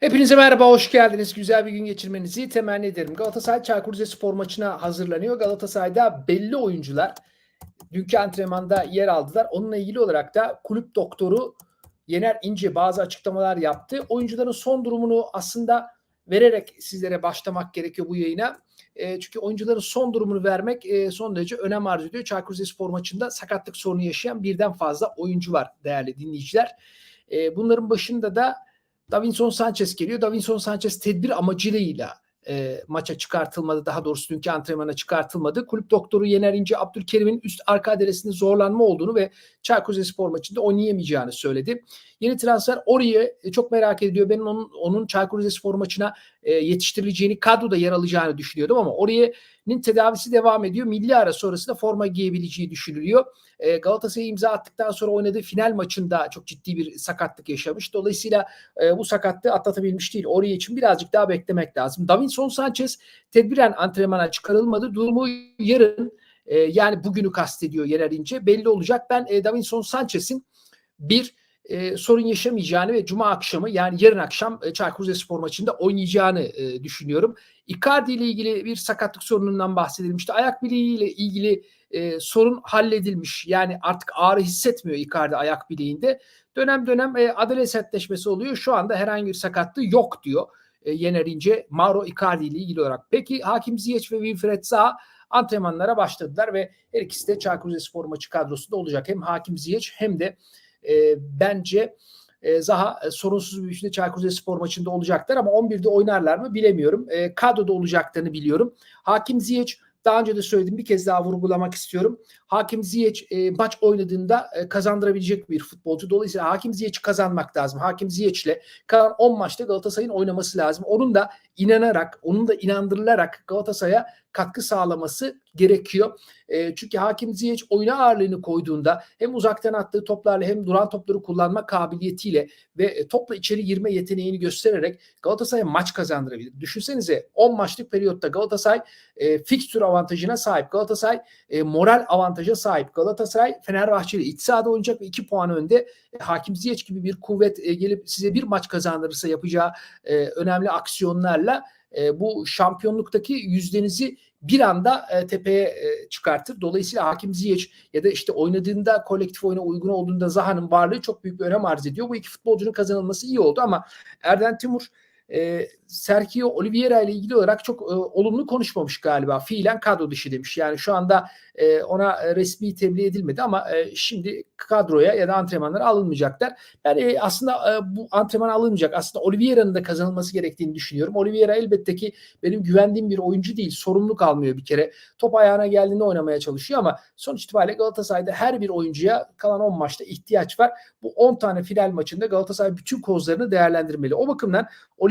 Hepinize merhaba, hoş geldiniz. Güzel bir gün geçirmenizi temenni ederim. Galatasaray Çaykur Rizespor maçına hazırlanıyor. Galatasaray'da belli oyuncular dünkü antrenmanda yer aldılar. Onunla ilgili olarak da kulüp doktoru Yener İnce bazı açıklamalar yaptı. Oyuncuların son durumunu aslında vererek sizlere başlamak gerekiyor bu yayına. E, çünkü oyuncuların son durumunu vermek e, son derece önem arz ediyor. Çaykur Rizespor maçında sakatlık sorunu yaşayan birden fazla oyuncu var değerli dinleyiciler. E, bunların başında da Davinson Sanchez geliyor. Davinson Sanchez tedbir amacıyla e, maça çıkartılmadı. Daha doğrusu dünkü antrenmana çıkartılmadı. Kulüp doktoru Yener İnce Abdülkerim'in üst arka adresinde zorlanma olduğunu ve Çaykur Rizespor maçında oynayamayacağını söyledi. Yeni transfer Ori'yi çok merak ediyor. Ben onun, onun Çaykur Rizespor maçına e, yetiştirileceğini, kadroda yer alacağını düşünüyordum ama Ori'nin tedavisi devam ediyor. Milli ara sonrasında forma giyebileceği düşünülüyor. E, Galatasaray'a imza attıktan sonra oynadığı final maçında çok ciddi bir sakatlık yaşamış. Dolayısıyla e, bu sakatlığı atlatabilmiş değil. Oraya için birazcık daha beklemek lazım. Davinson Sanchez tedbiren antrenmana çıkarılmadı. Durumu yarın e, yani bugünü kastediyor Yener İnce. Belli olacak. Ben e, Davinson Sanchez'in bir e, sorun yaşamayacağını ve Cuma akşamı yani yarın akşam e, Çaykur Rizespor maçında oynayacağını e, düşünüyorum. Icardi ile ilgili bir sakatlık sorunundan bahsedilmişti. Ayak bileğiyle ilgili e, sorun halledilmiş. Yani artık ağrı hissetmiyor Icardi ayak bileğinde. Dönem dönem e, adale sertleşmesi oluyor. Şu anda herhangi bir sakatlığı yok diyor e, Yener Mauro Icardi ile ilgili olarak. Peki Hakim Ziyech ve Wilfred Zaha antrenmanlara başladılar ve her ikisi de Çaykur Rizespor maçı kadrosunda olacak. Hem Hakim Ziyech hem de e, bence e, Zaha e, sorunsuz bir biçimde Çaykur Rizespor maçında olacaklar ama 11'de oynarlar mı bilemiyorum. E, kadroda olacaklarını biliyorum. Hakim Ziyech daha önce de söyledim bir kez daha vurgulamak istiyorum. Hakim Ziyech e, maç oynadığında e, kazandırabilecek bir futbolcu. Dolayısıyla Hakim Ziyech'i kazanmak lazım. Hakim Ziyech'le kalan 10 maçta Galatasaray'ın oynaması lazım. Onun da inanarak, onun da inandırılarak Galatasaray'a katkı sağlaması gerekiyor. E, çünkü Hakim Ziyech oyuna ağırlığını koyduğunda hem uzaktan attığı toplarla hem duran topları kullanma kabiliyetiyle ve e, topla içeri girme yeteneğini göstererek Galatasaray'a maç kazandırabilir. Düşünsenize 10 maçlık periyotta Galatasaray e, fikstür avantajına sahip. Galatasaray e, moral avantaja sahip. Galatasaray Fenerbahçe ile iç sahada oynayacak ve 2 puan önde. E, Hakim Ziyech gibi bir kuvvet e, gelip size bir maç kazandırırsa yapacağı e, önemli aksiyonlarla e, bu şampiyonluktaki yüzdenizi bir anda tepeye çıkartır. Dolayısıyla Hakim Ziyech ya da işte oynadığında kolektif oyuna uygun olduğunda Zaha'nın varlığı çok büyük bir önem arz ediyor. Bu iki futbolcunun kazanılması iyi oldu ama Erden Timur e, Sergio Oliveira ile ilgili olarak çok e, olumlu konuşmamış galiba. Fiilen kadro dışı demiş. Yani şu anda e, ona resmi tebliğ edilmedi ama e, şimdi kadroya ya da antrenmanlara alınmayacaklar. Yani e, aslında e, bu antrenman alınmayacak. Aslında Oliveira'nın da kazanılması gerektiğini düşünüyorum. Oliveira elbette ki benim güvendiğim bir oyuncu değil. Sorumluluk almıyor bir kere. Top ayağına geldiğinde oynamaya çalışıyor ama sonuç itibariyle Galatasaray'da her bir oyuncuya kalan 10 maçta ihtiyaç var. Bu 10 tane final maçında Galatasaray bütün kozlarını değerlendirmeli. O bakımdan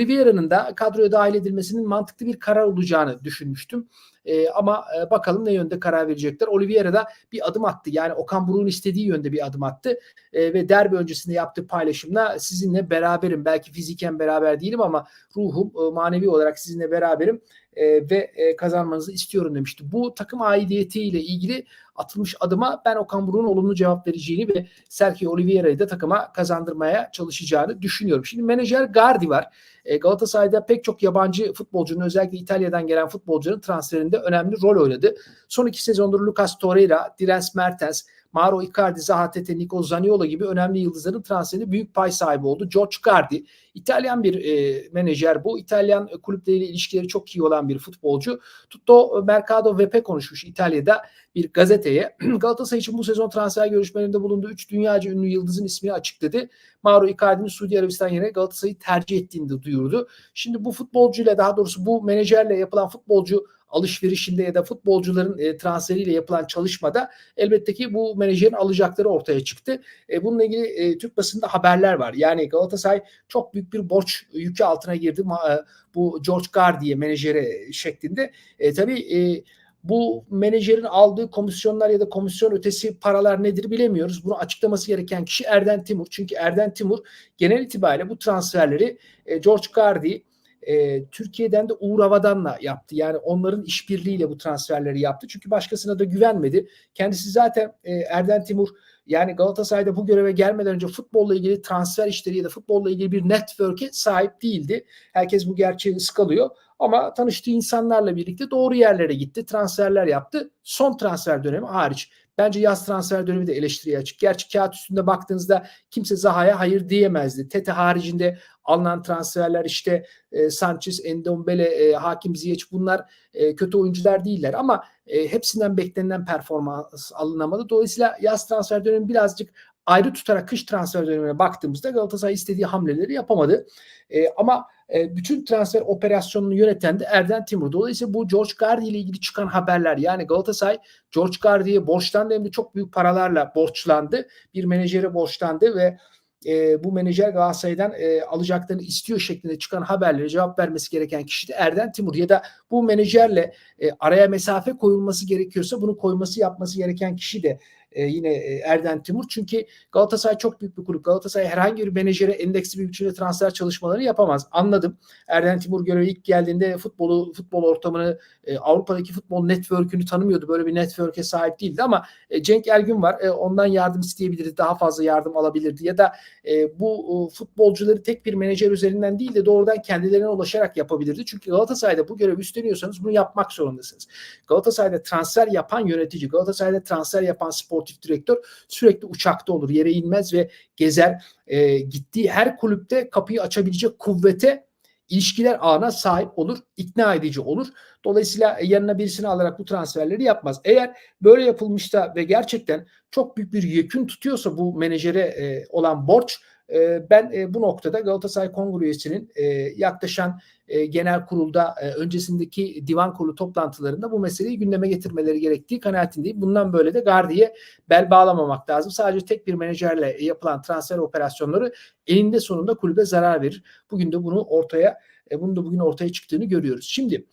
Oliveira'nın da kadroya dahil edilmesinin mantıklı bir karar olacağını düşünmüştüm. E, ama e, bakalım ne yönde karar verecekler. Oliveira da bir adım attı. Yani Okan Buruk'un istediği yönde bir adım attı. E, ve derbi öncesinde yaptığı paylaşımla sizinle beraberim. Belki fiziken beraber değilim ama ruhum e, manevi olarak sizinle beraberim e, ve e, kazanmanızı istiyorum demişti. Bu takım aidiyetiyle ilgili atılmış adıma ben Okan Buruk'un olumlu cevap vereceğini ve Sergio Oliveira'yı da takıma kazandırmaya çalışacağını düşünüyorum. Şimdi menajer Gardi var. E, Galatasaray'da pek çok yabancı futbolcunun özellikle İtalya'dan gelen futbolcunun transferinde önemli rol oynadı. Son iki sezondur Lucas Torreira, Dires Mertens, Mauro Icardi, Zaha Tete, Nico Zaniolo gibi önemli yıldızların transferinde büyük pay sahibi oldu. George Gardi, İtalyan bir e, menajer bu. İtalyan kulüpleriyle ilişkileri çok iyi olan bir futbolcu. Tutto Mercado VP konuşmuş İtalya'da bir gazeteye. Galatasaray için bu sezon transfer görüşmelerinde bulunduğu 3 dünyaca ünlü yıldızın ismini açıkladı. Mauro Icardi'nin Suudi Arabistan yerine Galatasaray'ı tercih ettiğini de duyurdu. Şimdi bu futbolcuyla daha doğrusu bu menajerle yapılan futbolcu alışverişinde ya da futbolcuların e, transferiyle yapılan çalışmada elbette ki bu menajerin alacakları ortaya çıktı. E, bununla ilgili e, Türk basında haberler var. Yani Galatasaray çok büyük bir borç yükü altına girdi. E, bu George Gardi'ye menajere şeklinde. E, tabii e, bu menajerin aldığı komisyonlar ya da komisyon ötesi paralar nedir bilemiyoruz. Bunu açıklaması gereken kişi Erden Timur. Çünkü Erden Timur genel itibariyle bu transferleri e, George Gardi, e, Türkiye'den de Uğur Avadan'la yaptı. Yani onların işbirliğiyle bu transferleri yaptı. Çünkü başkasına da güvenmedi. Kendisi zaten e, Erden Timur Yani Galatasaray'da bu göreve gelmeden önce futbolla ilgili transfer işleri ya da futbolla ilgili bir network'e sahip değildi. Herkes bu gerçeği ıskalıyor. Ama tanıştığı insanlarla birlikte doğru yerlere gitti. Transferler yaptı. Son transfer dönemi hariç. Bence yaz transfer dönemi de eleştiriye açık. Gerçi kağıt üstünde baktığınızda kimse Zaha'ya hayır diyemezdi. Tete haricinde alınan transferler işte e, Sanchez, Endombele, e, Hakim Ziyech bunlar e, kötü oyuncular değiller ama e, hepsinden beklenilen performans alınamadı. Dolayısıyla yaz transfer dönemi birazcık ayrı tutarak kış transfer dönemine baktığımızda Galatasaray istediği hamleleri yapamadı. E, ama e, bütün transfer operasyonunu yöneten de Erden Timur. Dolayısıyla bu George Gardi ile ilgili çıkan haberler yani Galatasaray George Gardi'ye borçlandı hem de çok büyük paralarla borçlandı. Bir menajere borçlandı ve e, bu menajer Galatasaray'dan e, alacaklarını istiyor şeklinde çıkan haberlere cevap vermesi gereken kişi de Erden Timur. Ya da bu menajerle e, araya mesafe koyulması gerekiyorsa bunu koyması yapması gereken kişi de e, yine e, Erden Timur. Çünkü Galatasaray çok büyük bir kulüp. Galatasaray herhangi bir menajere endeksli bir biçimde transfer çalışmaları yapamaz. Anladım. Erden Timur göreve ilk geldiğinde futbolu, futbol ortamını, e, Avrupa'daki futbol network'ünü tanımıyordu. Böyle bir network'e sahip değildi ama e, Cenk Ergün var. E, ondan yardım isteyebilirdi. Daha fazla yardım alabilirdi. Ya da e, bu e, futbolcuları tek bir menajer üzerinden değil de doğrudan kendilerine ulaşarak yapabilirdi. Çünkü Galatasaray'da bu görevi üstleniyorsanız bunu yapmak zorundasınız. Galatasaray'da transfer yapan yönetici, Galatasaray'da transfer yapan sportif direktör sürekli uçakta olur. Yere inmez ve gezer. E, gittiği her kulüpte kapıyı açabilecek kuvvete ilişkiler ağına sahip olur, ikna edici olur. Dolayısıyla yanına birisini alarak bu transferleri yapmaz. Eğer böyle yapılmışsa ve gerçekten çok büyük bir yekün tutuyorsa bu menajere e, olan borç e, ben e, bu noktada Galatasaray Kongresi'nin e, yaklaşan e, genel kurulda öncesindeki divan kurulu toplantılarında bu meseleyi gündeme getirmeleri gerektiği kanaatindeyim. Bundan böyle de Gardi'ye bel bağlamamak lazım. Sadece tek bir menajerle yapılan transfer operasyonları eninde sonunda kulübe zarar verir. Bugün de bunu ortaya e, bunun da bugün ortaya çıktığını görüyoruz. Şimdi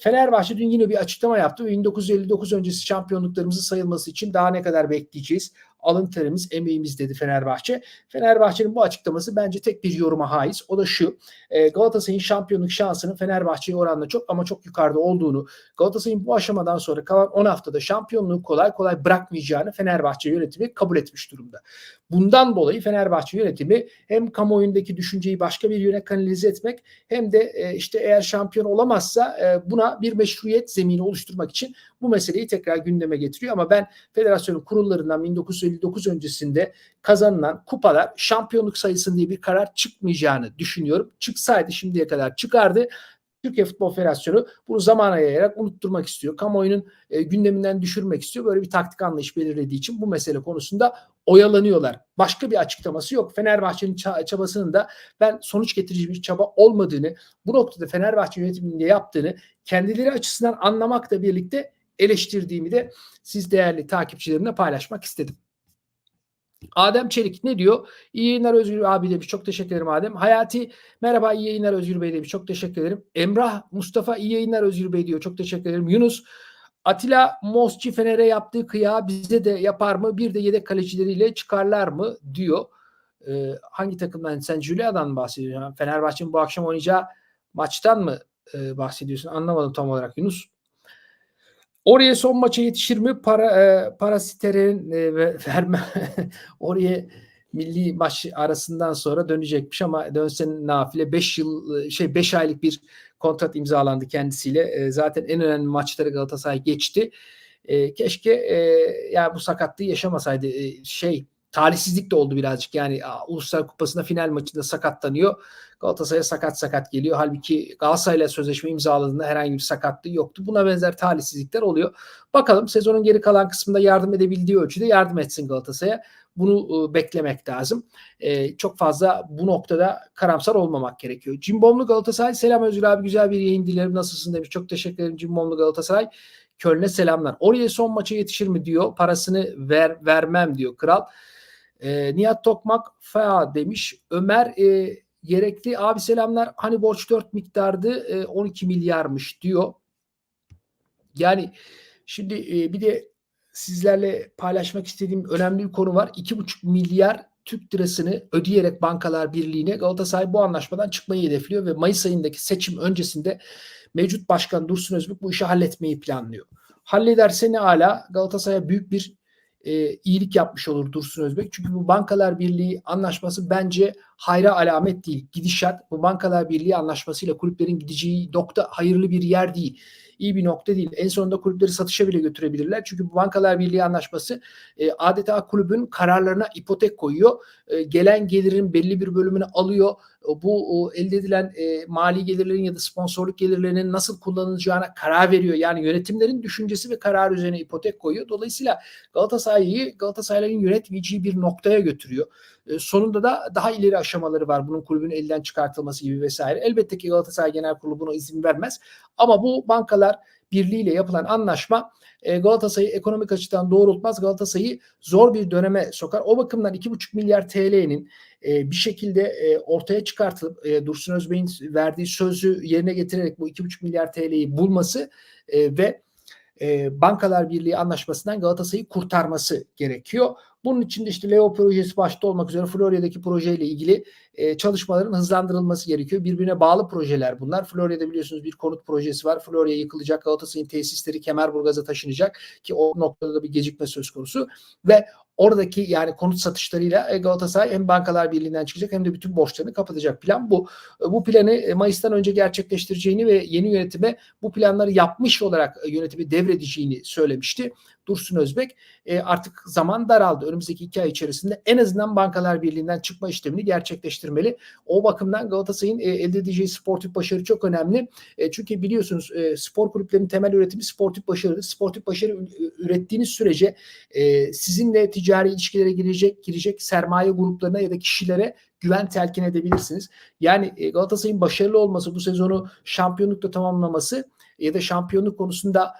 Fenerbahçe dün yine bir açıklama yaptı ve 1959 öncesi şampiyonluklarımızın sayılması için daha ne kadar bekleyeceğiz? Alın terimiz, emeğimiz dedi Fenerbahçe. Fenerbahçe'nin bu açıklaması bence tek bir yoruma haiz. O da şu. E, Galatasaray'ın şampiyonluk şansının Fenerbahçe'ye oranla çok ama çok yukarıda olduğunu, Galatasaray'ın bu aşamadan sonra kalan 10 haftada şampiyonluğu kolay kolay bırakmayacağını Fenerbahçe yönetimi kabul etmiş durumda. Bundan dolayı Fenerbahçe yönetimi hem kamuoyundaki düşünceyi başka bir yöne kanalize etmek hem de e, işte eğer şampiyon olamazsa e, buna bir meşruiyet zemini oluşturmak için bu meseleyi tekrar gündeme getiriyor. Ama ben federasyonun kurullarından 1959 öncesinde kazanılan kupalar şampiyonluk sayısın diye bir karar çıkmayacağını düşünüyorum. Çıksaydı şimdiye kadar çıkardı. Türkiye Futbol Federasyonu bunu zamana yayarak unutturmak istiyor. Kamuoyunun e, gündeminden düşürmek istiyor. Böyle bir taktik anlayış belirlediği için bu mesele konusunda oyalanıyorlar. Başka bir açıklaması yok. Fenerbahçe'nin çabasının da ben sonuç getirici bir çaba olmadığını, bu noktada Fenerbahçe yönetiminde yaptığını kendileri açısından anlamakla birlikte eleştirdiğimi de siz değerli takipçilerimle paylaşmak istedim. Adem Çelik ne diyor? İyi yayınlar Özgür abi demiş. Çok teşekkür ederim Adem. Hayati merhaba iyi yayınlar Özgür Bey demiş. Çok teşekkür ederim. Emrah Mustafa iyi yayınlar Özgür Bey diyor. Çok teşekkür ederim. Yunus Atilla Mosçi Fener'e yaptığı kıya bize de yapar mı? Bir de yedek kalecileriyle çıkarlar mı? diyor. Ee, hangi takımdan? Sen Julia'dan bahsediyorsun? Fenerbahçe'nin bu akşam oynayacağı maçtan mı e, bahsediyorsun? Anlamadım tam olarak Yunus. Oraya son maça yetişir mi? Para e, parasiterin e, verme oraya milli maç arasından sonra dönecekmiş ama dönsen nafile 5 yıl e, şey 5 aylık bir kontrat imzalandı kendisiyle. E, zaten en önemli maçları Galatasaray geçti. E, keşke e, yani bu sakatlığı yaşamasaydı. E, şey talihsizlik de oldu birazcık. Yani Uluslar Kupası'nda final maçında sakatlanıyor. Galatasaray'a sakat sakat geliyor. Halbuki Galatasaray'la sözleşme imzaladığında herhangi bir sakatlığı yoktu. Buna benzer talihsizlikler oluyor. Bakalım sezonun geri kalan kısmında yardım edebildiği ölçüde yardım etsin Galatasaray'a. Bunu e, beklemek lazım. E, çok fazla bu noktada karamsar olmamak gerekiyor. Cimbomlu Galatasaray selam Özgür abi güzel bir yayın dilerim. Nasılsın demiş. Çok teşekkür ederim Cimbomlu Galatasaray. Köln'e selamlar. Oraya son maça yetişir mi diyor. Parasını ver vermem diyor kral. E, Nihat Tokmak fa demiş. Ömer e, gerekli abi selamlar. Hani borç 4 miktardı e, 12 milyarmış diyor. Yani şimdi e, bir de sizlerle paylaşmak istediğim önemli bir konu var. 2,5 milyar Türk lirasını ödeyerek Bankalar Birliği'ne Galatasaray bu anlaşmadan çıkmayı hedefliyor ve Mayıs ayındaki seçim öncesinde mevcut başkan Dursun Özbek bu işi halletmeyi planlıyor. Hallederse ne ala Galatasaray'a büyük bir e, iyilik yapmış olur Dursun Özbek. Çünkü bu Bankalar Birliği anlaşması bence hayra alamet değil. Gidişat bu Bankalar Birliği anlaşmasıyla kulüplerin gideceği nokta hayırlı bir yer değil iyi bir nokta değil. En sonunda kulüpleri satışa bile götürebilirler. Çünkü bu Bankalar Birliği anlaşması e, adeta kulübün kararlarına ipotek koyuyor. E, gelen gelirin belli bir bölümünü alıyor. Bu elde edilen e, mali gelirlerin ya da sponsorluk gelirlerinin nasıl kullanılacağına karar veriyor. Yani yönetimlerin düşüncesi ve karar üzerine ipotek koyuyor. Dolayısıyla Galatasaray'ı Galatasaray'ın yönetmeyeceği bir noktaya götürüyor. E, sonunda da daha ileri aşamaları var bunun kulübün elden çıkartılması gibi vesaire. Elbette ki Galatasaray Genel Kurulu buna izin vermez. Ama bu bankalar birliğiyle yapılan anlaşma e, Galatasaray'ı ekonomik açıdan doğrultmaz. Galatasaray'ı zor bir döneme sokar. O bakımdan 2,5 milyar TL'nin e, bir şekilde ortaya çıkartılıp Dursun Özbey'in verdiği sözü yerine getirerek bu 2,5 milyar TL'yi bulması ve Bankalar Birliği anlaşmasından Galatasaray'ı kurtarması gerekiyor. Bunun için de işte Leo projesi başta olmak üzere Florya'daki projeyle ilgili e, çalışmaların hızlandırılması gerekiyor. Birbirine bağlı projeler bunlar. Florya'da biliyorsunuz bir konut projesi var. Florya yıkılacak. Galatasaray'ın tesisleri Kemerburgaz'a taşınacak ki o noktada da bir gecikme söz konusu ve oradaki yani konut satışlarıyla e, Galatasaray hem Bankalar Birliği'nden çıkacak hem de bütün borçlarını kapatacak plan bu. E, bu planı e, Mayıs'tan önce gerçekleştireceğini ve yeni yönetime bu planları yapmış olarak yönetimi devredeceğini söylemişti. Dursun Özbek artık zaman daraldı. Önümüzdeki iki ay içerisinde en azından Bankalar Birliği'nden çıkma işlemini gerçekleştirmeli. O bakımdan Galatasaray'ın elde edeceği sportif başarı çok önemli. çünkü biliyorsunuz spor kulüplerinin temel üretimi sportif başarıdır. Sportif başarı ürettiğiniz sürece sizinle ticari ilişkilere girecek girecek sermaye gruplarına ya da kişilere güven telkin edebilirsiniz. Yani Galatasaray'ın başarılı olması, bu sezonu şampiyonlukla tamamlaması ya da şampiyonluk konusunda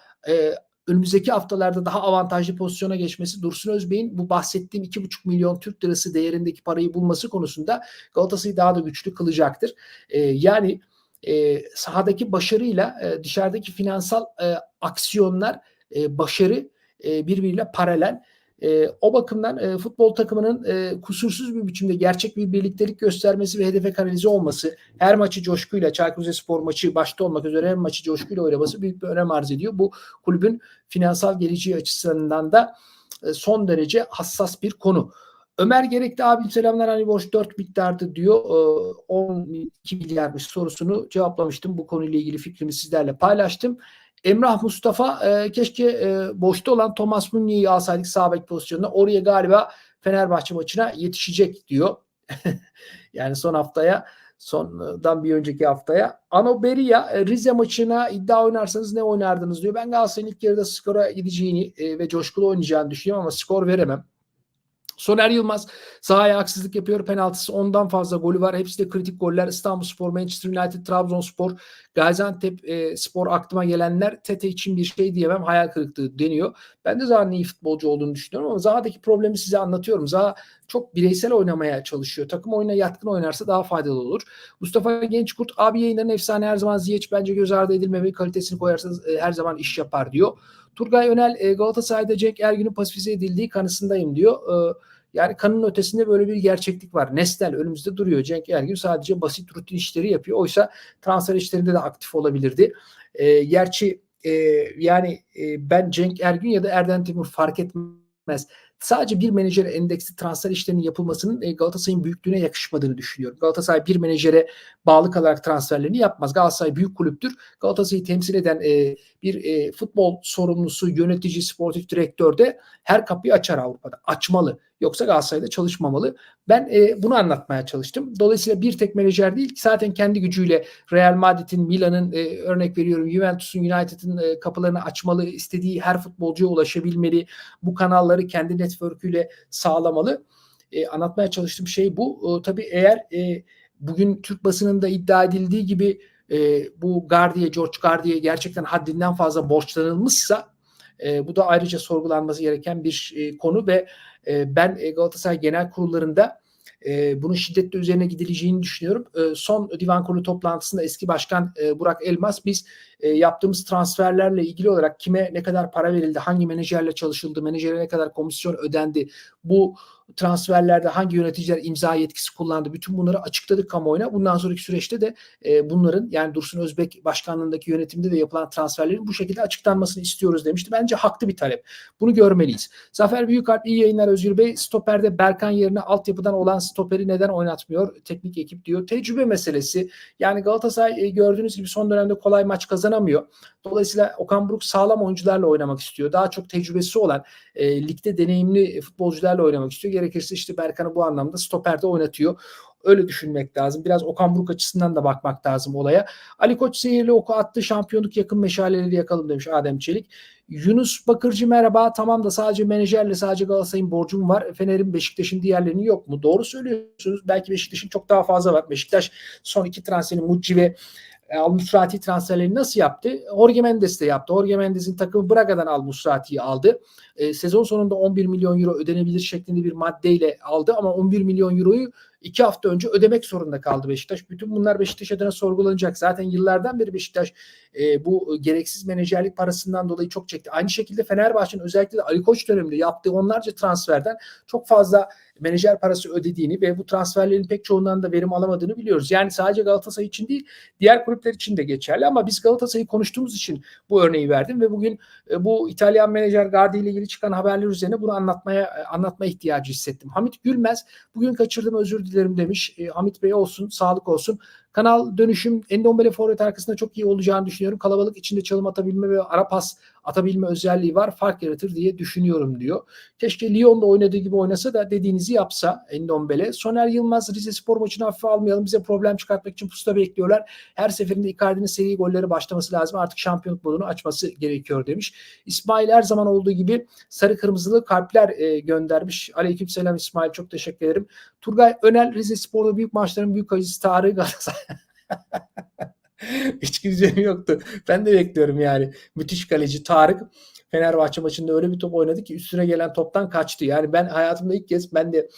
önümüzdeki haftalarda daha avantajlı pozisyona geçmesi Dursun Özbey'in bu bahsettiğim 2,5 milyon Türk lirası değerindeki parayı bulması konusunda Galatasaray'ı daha da güçlü kılacaktır. E, yani e, sahadaki başarıyla e, dışarıdaki finansal e, aksiyonlar e, başarı e, birbiriyle paralel. E, o bakımdan e, futbol takımının e, kusursuz bir biçimde gerçek bir birliktelik göstermesi ve hedefe kanalize olması, her maçı coşkuyla, Çaykur Rizespor maçı başta olmak üzere her maçı coşkuyla oynaması büyük bir önem arz ediyor. Bu kulübün finansal geleceği açısından da e, son derece hassas bir konu. Ömer Gerekli abim selamlar hani borç 4 miktardı diyor. E, 12 milyarmış sorusunu cevaplamıştım. Bu konuyla ilgili fikrimi sizlerle paylaştım. Emrah Mustafa e, keşke e, boşta olan Thomas Meunier'i alsaydık sağ bek. Oraya galiba Fenerbahçe maçına yetişecek diyor. yani son haftaya sondan bir önceki haftaya. Ano Beria e, Rize maçına iddia oynarsanız ne oynardınız diyor. Ben Galatasaray'ın ilk yarıda skora gideceğini e, ve coşkulu oynayacağını düşünüyorum ama skor veremem. Soner Yılmaz sahaya haksızlık yapıyor. Penaltısı ondan fazla golü var. Hepsi de kritik goller. İstanbulspor, Manchester United, Trabzonspor, Gaziantep e, spor aklıma gelenler Tete için bir şey diyemem. Hayal kırıklığı deniyor. Ben de Zaha'nın iyi futbolcu olduğunu düşünüyorum ama Zaha'daki problemi size anlatıyorum. Zaha çok bireysel oynamaya çalışıyor. Takım oyuna yatkın oynarsa daha faydalı olur. Mustafa Gençkurt abi yayınların efsane her zaman Ziyech bence göz ardı edilmemeli. Kalitesini koyarsanız e, her zaman iş yapar diyor. Turgay Önel e, Galatasaray'da Cenk Ergün'ün pasifize edildiği kanısındayım diyor. E, yani kanın ötesinde böyle bir gerçeklik var. Nesnel önümüzde duruyor. Cenk Ergün sadece basit rutin işleri yapıyor. Oysa transfer işlerinde de aktif olabilirdi. E, gerçi e, yani e, ben Cenk Ergün ya da Erden Timur fark etmez sadece bir menajere endeksli transfer işlerinin yapılmasının e, Galatasaray'ın büyüklüğüne yakışmadığını düşünüyorum. Galatasaray bir menajere bağlı kalarak transferlerini yapmaz. Galatasaray büyük kulüptür. Galatasaray'ı temsil eden e, bir e, futbol sorumlusu, yönetici, sportif direktör de her kapıyı açar Avrupa'da. Açmalı. Yoksa Galatasaray'da çalışmamalı. Ben e, bunu anlatmaya çalıştım. Dolayısıyla bir tek menajer değil zaten kendi gücüyle Real Madrid'in, Milan'ın e, örnek veriyorum Juventus'un, United'ın e, kapılarını açmalı, istediği her futbolcuya ulaşabilmeli. Bu kanalları kendi network'üyle sağlamalı. E, anlatmaya çalıştığım şey bu. E, tabii eğer e, bugün Türk basınında iddia edildiği gibi e, bu Gardiye, George Gardiye gerçekten haddinden fazla borçlanılmışsa e, bu da ayrıca sorgulanması gereken bir e, konu ve e, ben e, Galatasaray Genel Kurullarında e, bunun şiddetle üzerine gidileceğini düşünüyorum. E, son divan kurulu toplantısında eski başkan e, Burak Elmas biz e, yaptığımız transferlerle ilgili olarak kime ne kadar para verildi, hangi menajerle çalışıldı, menajere ne kadar komisyon ödendi bu transferlerde hangi yöneticiler imza yetkisi kullandı bütün bunları açıkladık kamuoyuna. Bundan sonraki süreçte de e, bunların yani Dursun Özbek başkanlığındaki yönetimde de yapılan transferlerin bu şekilde açıklanmasını istiyoruz demişti. Bence haklı bir talep. Bunu görmeliyiz. Zafer Büyükalp iyi yayınlar Özgür Bey. Stoperde Berkan yerine altyapıdan olan stoperi neden oynatmıyor? Teknik ekip diyor. Tecrübe meselesi. Yani Galatasaray e, gördüğünüz gibi son dönemde kolay maç kazanamıyor. Dolayısıyla Okan Buruk sağlam oyuncularla oynamak istiyor. Daha çok tecrübesi olan e, ligde deneyimli futbolcularla oynamak istiyor. Gerekirse işte Berkan'ı bu anlamda stoperde oynatıyor. Öyle düşünmek lazım. Biraz Okan Buruk açısından da bakmak lazım olaya. Ali Koç seyirli oku attı. Şampiyonluk yakın meşaleleri yakalım demiş Adem Çelik. Yunus Bakırcı merhaba. Tamam da sadece menajerle sadece Galatasaray'ın borcum var. Fener'in Beşiktaş'ın diğerlerinin yok mu? Doğru söylüyorsunuz. Belki Beşiktaş'ın çok daha fazla var. Beşiktaş son iki transferini Mucci ve e, Al Musrati transferlerini nasıl yaptı? Jorge Mendes de yaptı. Jorge Mendes'in takımı Braga'dan Al Musrati'yi aldı. E, sezon sonunda 11 milyon euro ödenebilir şeklinde bir maddeyle aldı ama 11 milyon euroyu iki hafta önce ödemek zorunda kaldı Beşiktaş. Bütün bunlar Beşiktaş adına sorgulanacak. Zaten yıllardan beri Beşiktaş e, bu gereksiz menajerlik parasından dolayı çok çekti. Aynı şekilde Fenerbahçe'nin özellikle de Ali Koç döneminde yaptığı onlarca transferden çok fazla menajer parası ödediğini ve bu transferlerin pek çoğundan da verim alamadığını biliyoruz. Yani sadece Galatasaray için değil diğer kulüpler için de geçerli ama biz Galatasaray'ı konuştuğumuz için bu örneği verdim ve bugün e, bu İtalyan menajer Gardi ile ilgili çıkan haberler üzerine bunu anlatmaya e, anlatma ihtiyacı hissettim. Hamit Gülmez bugün kaçırdım özür dilerim demiş. E, Hamit Bey olsun, sağlık olsun. Kanal dönüşüm Endombele forvet arkasında çok iyi olacağını düşünüyorum. Kalabalık içinde çalım atabilme ve ara pas atabilme özelliği var. Fark yaratır diye düşünüyorum diyor. Keşke Lyon'da oynadığı gibi oynasa da dediğinizi yapsa Endombele. Soner Yılmaz Rize Spor maçını hafife almayalım. Bize problem çıkartmak için pusta bekliyorlar. Her seferinde Icardi'nin seri golleri başlaması lazım. Artık şampiyonluk modunu açması gerekiyor demiş. İsmail her zaman olduğu gibi sarı kırmızılı kalpler e, göndermiş. Aleykümselam İsmail çok teşekkür ederim. Turgay Önel Rize Spor'da büyük maçların büyük acısı Tarık Galatasaray. Hiç güzelim yoktu. Ben de bekliyorum yani. Müthiş kaleci Tarık. Fenerbahçe maçında öyle bir top oynadı ki üstüne gelen toptan kaçtı. Yani ben hayatımda ilk kez ben de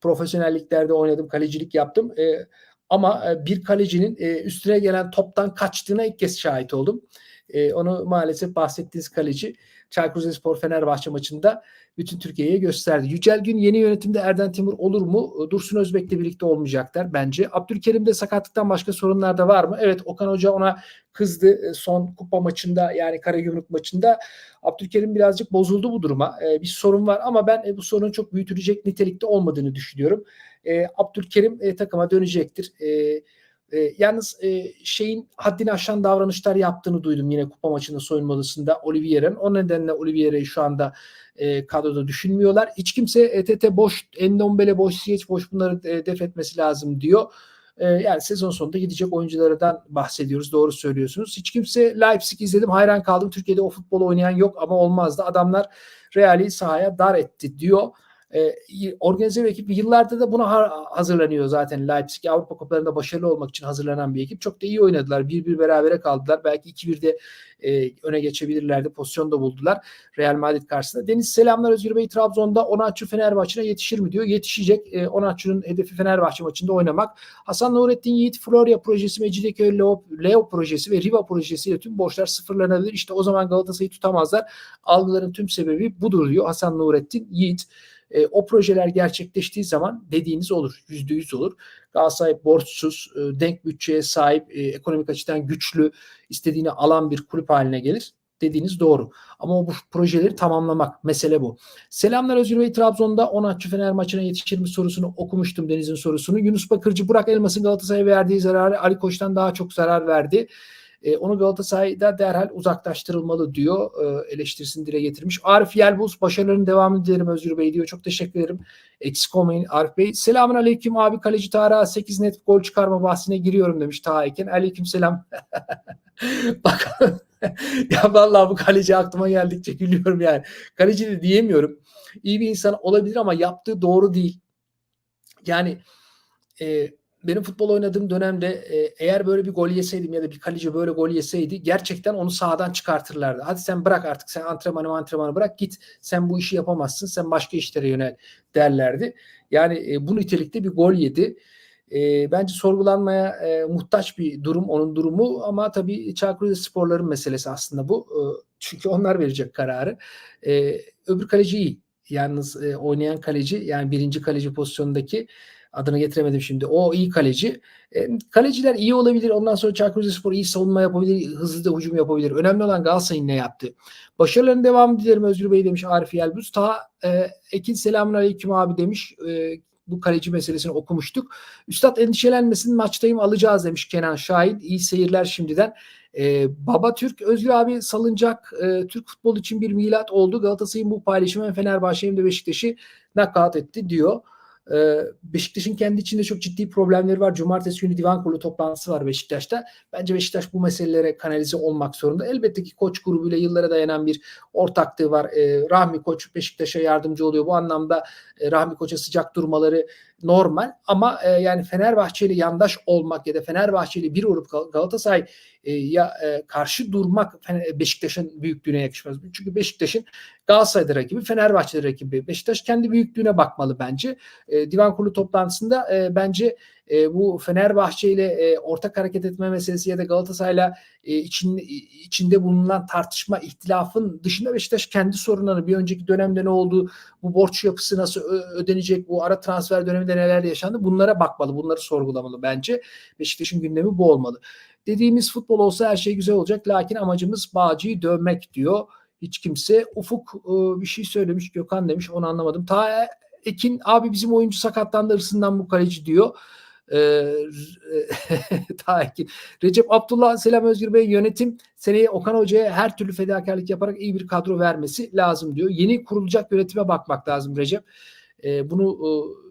profesyonelliklerde oynadım, kalecilik yaptım. Ee, ama bir kalecinin e, üstüne gelen toptan kaçtığına ilk kez şahit oldum. E, onu maalesef bahsettiğiniz kaleci Çaykur Rizespor Fenerbahçe maçında bütün Türkiye'ye gösterdi. Yücel Gün yeni yönetimde Erden Timur olur mu? Dursun Özbek'le birlikte olmayacaklar bence. Abdülkerim'de sakatlıktan başka sorunlar da var mı? Evet Okan Hoca ona kızdı e, son kupa maçında yani Karagümrük maçında. Abdülkerim birazcık bozuldu bu duruma. Ee, bir sorun var ama ben e, bu sorunun çok büyütülecek nitelikte olmadığını düşünüyorum. Abdülkerim e, takıma dönecektir. Ee, e, yalnız e, şeyin haddini aşan davranışlar yaptığını duydum yine kupa maçında soyunma odasında Oliveira'nın. O nedenle Oliveira'yı şu anda e, kadroda düşünmüyorlar. Hiç kimse ETT boş, Endombele boş, Siyeç boş bunları e, def etmesi lazım diyor. E, yani sezon sonunda gidecek oyunculardan bahsediyoruz. Doğru söylüyorsunuz. Hiç kimse Leipzig izledim. Hayran kaldım. Türkiye'de o futbol oynayan yok ama olmazdı. Adamlar Real'i sahaya dar etti diyor organize bir ekip. Yıllarda da buna hazırlanıyor zaten Leipzig. Avrupa Kupalarında başarılı olmak için hazırlanan bir ekip. Çok da iyi oynadılar. Bir bir berabere kaldılar. Belki 2-1'de e, öne geçebilirlerdi. Pozisyon da buldular Real Madrid karşısında. Deniz selamlar Özgür Bey Trabzon'da Onatçı Fenerbahçe'ne yetişir mi diyor. Yetişecek. E, Onatçı'nın hedefi Fenerbahçe maçında oynamak. Hasan Nurettin Yiğit Florya projesi, Mecidiyeköy Leo, Leo projesi ve Riva projesiyle tüm borçlar sıfırlanabilir. İşte o zaman Galatasaray'ı tutamazlar. Algıların tüm sebebi budur diyor Hasan Nurettin Yiğit. E, o projeler gerçekleştiği zaman dediğiniz olur. Yüzde yüz olur. Galatasaray borçsuz, e, denk bütçeye sahip, e, ekonomik açıdan güçlü, istediğini alan bir kulüp haline gelir. Dediğiniz doğru. Ama o bu projeleri tamamlamak. Mesele bu. Selamlar Özgür Bey Trabzon'da 10 Fener maçına yetişir mi sorusunu okumuştum Deniz'in sorusunu. Yunus Bakırcı Burak Elmas'ın Galatasaray'a verdiği zararı Ali Koç'tan daha çok zarar verdi. E, onu Galatasaray'da derhal uzaklaştırılmalı diyor. E, eleştirisini dile getirmiş. Arif Yelbuz başarıların devamını dilerim Özgür Bey diyor. Çok teşekkür ederim. Eksik olmayın Arif Bey. Selamun aleyküm abi kaleci Tarık'a 8 net gol çıkarma bahsine giriyorum demiş Taha Aleyküm selam. Bakalım. ya vallahi bu kaleci aklıma geldikçe gülüyorum yani. Kaleci de diyemiyorum. İyi bir insan olabilir ama yaptığı doğru değil. Yani e, benim futbol oynadığım dönemde e, eğer böyle bir gol yeseydim ya da bir kaleci böyle gol yeseydi gerçekten onu sağdan çıkartırlardı. Hadi sen bırak artık sen antrenmanı antrenmanı bırak git sen bu işi yapamazsın sen başka işlere yönel derlerdi. Yani e, bu nitelikte bir gol yedi. E, bence sorgulanmaya e, muhtaç bir durum onun durumu ama tabii Çaykur Sporların meselesi aslında bu. E, çünkü onlar verecek kararı. E, öbür kaleci iyi yalnız e, oynayan kaleci yani birinci kaleci pozisyonundaki adını getiremedim şimdi. O iyi kaleci. E, kaleciler iyi olabilir. Ondan sonra Çaykur Rizespor iyi savunma yapabilir. Hızlı da hücum yapabilir. Önemli olan Galatasaray'ın ne yaptı. Başarılarının devamı dilerim Özgür Bey demiş Arif Yelbuz. Ta e, Ekin selamun aleyküm abi demiş. E, bu kaleci meselesini okumuştuk. Üstad endişelenmesin maçtayım alacağız demiş Kenan Şahin. İyi seyirler şimdiden. Ee, Baba Türk Özgür abi salınacak e, Türk futbol için bir milat oldu. Galatasaray'ın bu paylaşımı hem Fenerbahçe hem de Beşiktaş'ı nakat etti diyor. Ee, Beşiktaş'ın kendi içinde çok ciddi problemleri var. Cumartesi günü divan kurulu toplantısı var Beşiktaş'ta. Bence Beşiktaş bu meselelere kanalize olmak zorunda. Elbette ki koç grubuyla yıllara dayanan bir ortaklığı var. Ee, Rahmi Koç Beşiktaş'a yardımcı oluyor. Bu anlamda e, Rahmi Koç'a sıcak durmaları normal ama e, yani Fenerbahçe ile yandaş olmak ya da Fenerbahçe ile bir olup Galatasaray e, ya e, karşı durmak Beşiktaş'ın büyüklüğüne yakışmaz. Çünkü Beşiktaş'ın Galatasaray'da rakibi, Fenerbahçe'de rakibi. Beşiktaş kendi büyüklüğüne bakmalı bence. E, Divan Kurulu toplantısında e, bence e, bu Fenerbahçe ile e, ortak hareket etme meselesi ya da Galatasaray'la e, için, içinde bulunan tartışma, ihtilafın dışında Beşiktaş kendi sorunlarını bir önceki dönemde ne oldu, bu borç yapısı nasıl ödenecek, bu ara transfer döneminde neler yaşandı bunlara bakmalı, bunları sorgulamalı bence. Beşiktaş'ın gündemi bu olmalı. Dediğimiz futbol olsa her şey güzel olacak lakin amacımız Bağcı'yı dövmek diyor. Hiç kimse Ufuk e, bir şey söylemiş Gökhan demiş onu anlamadım. Ta Ekin abi bizim oyuncu sakatlandı hırsından bu kaleci diyor. Ee, Takin. Recep Abdullah Selam Özgür Bey yönetim seneye Okan Hoca'ya her türlü fedakarlık yaparak iyi bir kadro vermesi lazım diyor. Yeni kurulacak yönetime bakmak lazım Recep. Ee, bunu e,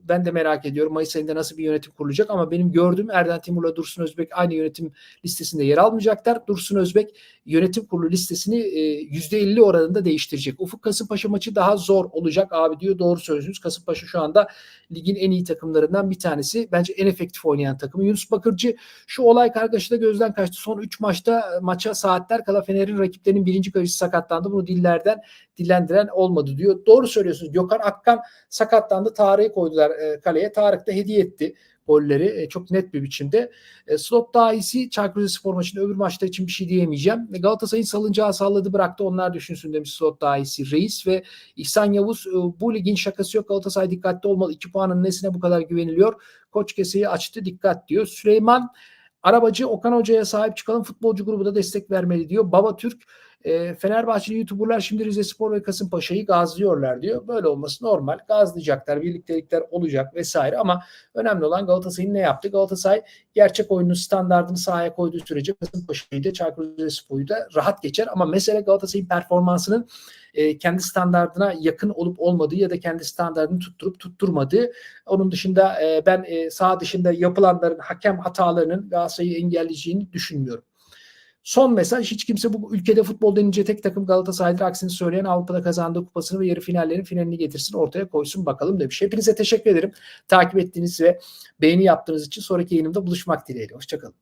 ben de merak ediyorum. Mayıs ayında nasıl bir yönetim kurulacak ama benim gördüğüm Erden Timur'la Dursun Özbek aynı yönetim listesinde yer almayacaklar. Dursun Özbek yönetim kurulu listesini %50 e, oranında değiştirecek. Ufuk Kasımpaşa maçı daha zor olacak abi diyor. Doğru söylüyorsunuz. Kasımpaşa şu anda ligin en iyi takımlarından bir tanesi. Bence en efektif oynayan takımı. Yunus Bakırcı şu olay kargaşada gözden kaçtı. Son 3 maçta maça saatler kala Fener'in rakiplerinin birinci kalecisi sakatlandı. Bunu dillerden dillendiren olmadı diyor. Doğru söylüyorsunuz. Gökhan Akkan sakatlandı. Tarihi koydular e, kaleye. Tarık da hediye etti golleri e, çok net bir biçimde. E, slot daha iyisi Çaykur Rizespor maçında öbür maçlar için bir şey diyemeyeceğim. E, Galatasaray'ın salıncağı salladı bıraktı onlar düşünsün demiş slot daha iyisi Reis ve İhsan Yavuz e, bu ligin şakası yok Galatasaray dikkatli olmalı. 2 puanın nesine bu kadar güveniliyor? Koç keseyi açtı dikkat diyor. Süleyman Arabacı Okan Hoca'ya sahip çıkalım futbolcu grubu da destek vermeli diyor. Baba Türk e, Fenerbahçeli YouTuber'lar şimdi Rize Spor ve Kasımpaşa'yı gazlıyorlar diyor. Böyle olması normal. Gazlayacaklar, birliktelikler olacak vesaire ama önemli olan Galatasaray'ın ne yaptı? Galatasaray gerçek oyunun standartını sahaya koyduğu sürece Kasımpaşa'yı da Çaykur Rizespor'u da rahat geçer ama mesele Galatasaray'ın performansının e, kendi standartına yakın olup olmadığı ya da kendi standartını tutturup tutturmadığı. Onun dışında e, ben e, sağ dışında yapılanların hakem hatalarının Galatasaray'ı engelleyeceğini düşünmüyorum. Son mesaj hiç kimse bu ülkede futbol denince tek takım Galatasaray'dır. Aksini söyleyen Avrupa'da kazandığı kupasını ve yarı finallerin finalini getirsin ortaya koysun bakalım demiş. Hepinize teşekkür ederim. Takip ettiğiniz ve beğeni yaptığınız için sonraki yayınımda buluşmak dileğiyle. Hoşçakalın.